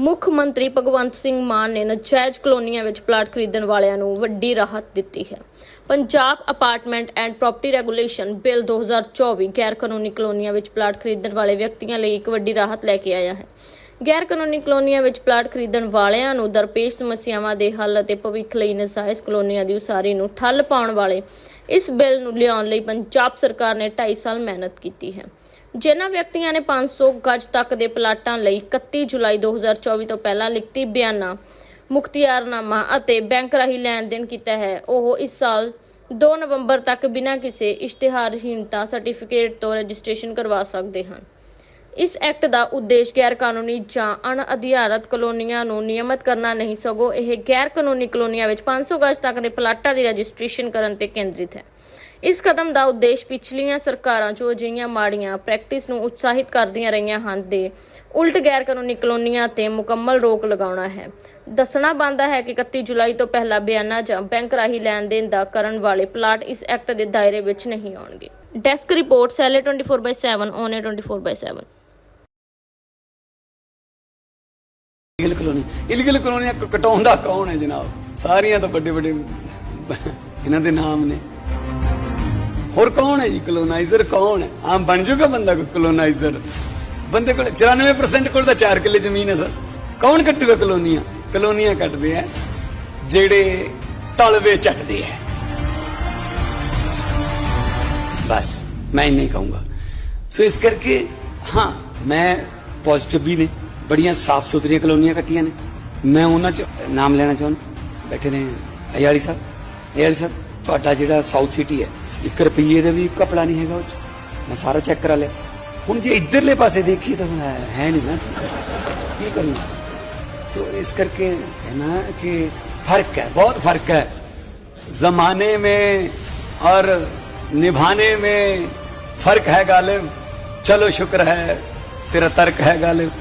ਮੁੱਖ ਮੰਤਰੀ ਭਗਵੰਤ ਸਿੰਘ ਮਾਨ ਨੇ ਨਜਾਇਜ਼ ਕਲੋਨੀਆਂ ਵਿੱਚ ਪਲਾਟ ਖਰੀਦਣ ਵਾਲਿਆਂ ਨੂੰ ਵੱਡੀ ਰਾਹਤ ਦਿੱਤੀ ਹੈ। Punjab apartment and property regulation bill 2024 ਗੈਰ ਕਾਨੂੰਨੀ ਕਲੋਨੀਆਂ ਵਿੱਚ ਪਲਾਟ ਖਰੀਦਣ ਵਾਲੇ ਵਿਅਕਤੀਆਂ ਲਈ ਇੱਕ ਵੱਡੀ ਰਾਹਤ ਲੈ ਕੇ ਆਇਆ ਹੈ। ਗੈਰ ਕਾਨੂੰਨੀ ਕਲੋਨੀਆਂ ਵਿੱਚ ਪਲਾਟ ਖਰੀਦਣ ਵਾਲਿਆਂ ਨੂੰ ਦਰਪੇਸ਼ ਸਮੱਸਿਆਵਾਂ ਦੇ ਹੱਲ ਅਤੇ ਭਵਿੱਖ ਲਈ ਨਜਾਇਜ਼ ਕਲੋਨੀਆਂ ਦੀ ਉਸਾਰੀ ਨੂੰ ਠੱਲ ਪਾਉਣ ਵਾਲੇ ਇਸ ਬਿੱਲ ਨੂੰ ਲਿਆਉਣ ਲਈ ਪੰਜਾਬ ਸਰਕਾਰ ਨੇ 2.5 ਸਾਲ ਮਿਹਨਤ ਕੀਤੀ ਹੈ। ਜਿਨ੍ਹਾਂ ਵਿਅਕਤੀਆਂ ਨੇ 500 ਗਜ ਤੱਕ ਦੇ ਪਲਾਟਾਂ ਲਈ 31 ਜੁਲਾਈ 2024 ਤੋਂ ਪਹਿਲਾਂ ਲਿਖਤੀ ਬਿਆਨਾ, ਮੁਖਤਿਆਰਨਾਮਾ ਅਤੇ ਬੈਂਕ ਰਾਹੀਂ ਲੈਣ ਦੇਣ ਕੀਤਾ ਹੈ। ਉਹ ਇਸ ਸਾਲ 2 ਨਵੰਬਰ ਤੱਕ ਬਿਨਾਂ ਕਿਸੇ ਇਸ਼ਤਿਹਾਰਹੀਨਤਾ ਸਰਟੀਫਿਕੇਟ ਤੋਂ ਰਜਿਸਟ੍ਰੇਸ਼ਨ ਕਰਵਾ ਸਕਦੇ ਹਨ। ਇਸ ਐਕਟ ਦਾ ਉਦੇਸ਼ ਗੈਰ ਕਾਨੂੰਨੀ ਜਾਂ ਅਣਅਧਿਕਾਰਤ ਕਲੋਨੀਆਂ ਨੂੰ ਨਿਯਮਤ ਕਰਨਾ ਨਹੀਂ ਸਗੋਂ ਇਹ ਗੈਰ ਕਾਨੂੰਨੀ ਕਲੋਨੀਆਂ ਵਿੱਚ 500 ਗਜ ਤੱਕ ਦੇ ਪਲਾਟਾਂ ਦੀ ਰਜਿਸਟ੍ਰੇਸ਼ਨ ਕਰਨ ਤੇ ਕੇਂਦਰਿਤ ਹੈ। ਇਸ ਕਦਮ ਦਾ ਉਦੇਸ਼ ਪਿਛਲੀਆਂ ਸਰਕਾਰਾਂ ਜੋ ਅਜਿਹੀਆਂ ਮਾੜੀਆਂ ਪ੍ਰੈਕਟਿਸ ਨੂੰ ਉਤਸ਼ਾਹਿਤ ਕਰਦੀਆਂ ਰਹੀਆਂ ਹਨ ਦੇ ਉਲਟ ਗੈਰ ਕਾਨੂੰਨੀ ਕਲੋਨੀਆਂ ਤੇ ਮੁਕੰਮਲ ਰੋਕ ਲਗਾਉਣਾ ਹੈ। ਦੱਸਣਾ ਬੰਦਾ ਹੈ ਕਿ 31 ਜੁਲਾਈ ਤੋਂ ਪਹਿਲਾਂ ਬਿਆਨਾ ਜਾਂ ਬੈਂਕ ਰਾਹੀਂ ਲੈਣ ਦੇਣ ਦਾ ਕਰਨ ਵਾਲੇ ਪਲਾਟ ਇਸ ਐਕਟ ਦੇ ਦਾਇਰੇ ਵਿੱਚ ਨਹੀਂ ਆਉਣਗੇ। ਡੈਸਕ ਰਿਪੋਰਟ, ਸੈਲੇ 24/7 ਓਨੇ 24/7 ਇਲੀਗਲ ਕਲੋਨੀ, ਇਲੀਗਲ ਕਲੋਨੀਆਂ ਕ- ਕਟਾਉਂਦਾ ਕੌਣ ਹੈ ਜਨਾਬ? ਸਾਰੀਆਂ ਤਾਂ ਵੱਡੇ ਵੱਡੇ ਇਹਨਾਂ ਦੇ ਨਾਮ ਨੇ। ਹੋਰ ਕੌਣ ਹੈ ਜੀ ਕਲੋਨਾਈਜ਼ਰ? ਕੌਣ ਹੈ? ਆਮ ਬਣ ਜਾਊਗਾ ਬੰਦਾ ਕੋਈ ਕਲੋਨਾਈਜ਼ਰ? ਬੰਦੇ ਕੋਲ 94% ਕੋਲ ਤਾਂ 4 ਕਿੱਲੇ ਜ਼ਮੀਨ ਹੈ ਸਰ। ਕੌਣ ਕੱਟੂਗਾ ਕਲੋਨੀਆਂ? ਕਲੋਨੀਆਂ ਕੱਟਦੇ ਆ, ਜਿਹੜੇ ਤਲਵੇ ਚੱਟਦੇ ਆ। ਬਸ, ਮੈਂ ਇੰਨਾ ਹੀ ਕਹੂੰਗਾ। ਸੋ ਇਸ ਕਰਕੇ, ਹਾਂ, ਮੈਂ ਪੋਜ਼ਿਟਿਵ ਵੀ ਨੇ, ਬੜੀਆਂ ਸਾਫ਼ ਸੁਥਰੀਆਂ ਕਲੋਨੀਆਂ ਕੱਟੀਆਂ ਨੇ। ਮੈਂ ਉਹਨਾਂ ਚ ਨਾਮ ਲੈਣਾ ਚਾਹੁੰਦਾ। ਬੈਠੇ ਨੇ ਅਯਾਲੀ ਸਾਹਿਬ। ਅਯਾਲੀ ਸਾਹਿਬ, ਤੁਹਾਡਾ ਜਿਹੜਾ ਸਾਊਥ ਸਿਟੀ ਹੈ 1 ਰੁਪਈਏ ਦਾ ਵੀ ਕਪੜਾ ਨਹੀਂ ਹੈਗਾ ਉਹ ਚ। ਮੈਂ ਸਾਰਾ ਚੈੱਕ ਕਰਾ ਲਿਆ। ਹੁਣ ਜੇ ਇਧਰਲੇ ਪਾਸੇ ਦੇਖੀਏ ਤਾਂ ਹੈ ਹੈ ਨਹੀਂ ਨਾ। ਕੀ ਕਰਨਾ? सो इस करके है ना कि फ़र्क है, बहुत फ़र्क है। जमाने में और निभाने में फ़र्क है गालिब। चलो शुक्र है, तेरा तर्क है गालिब।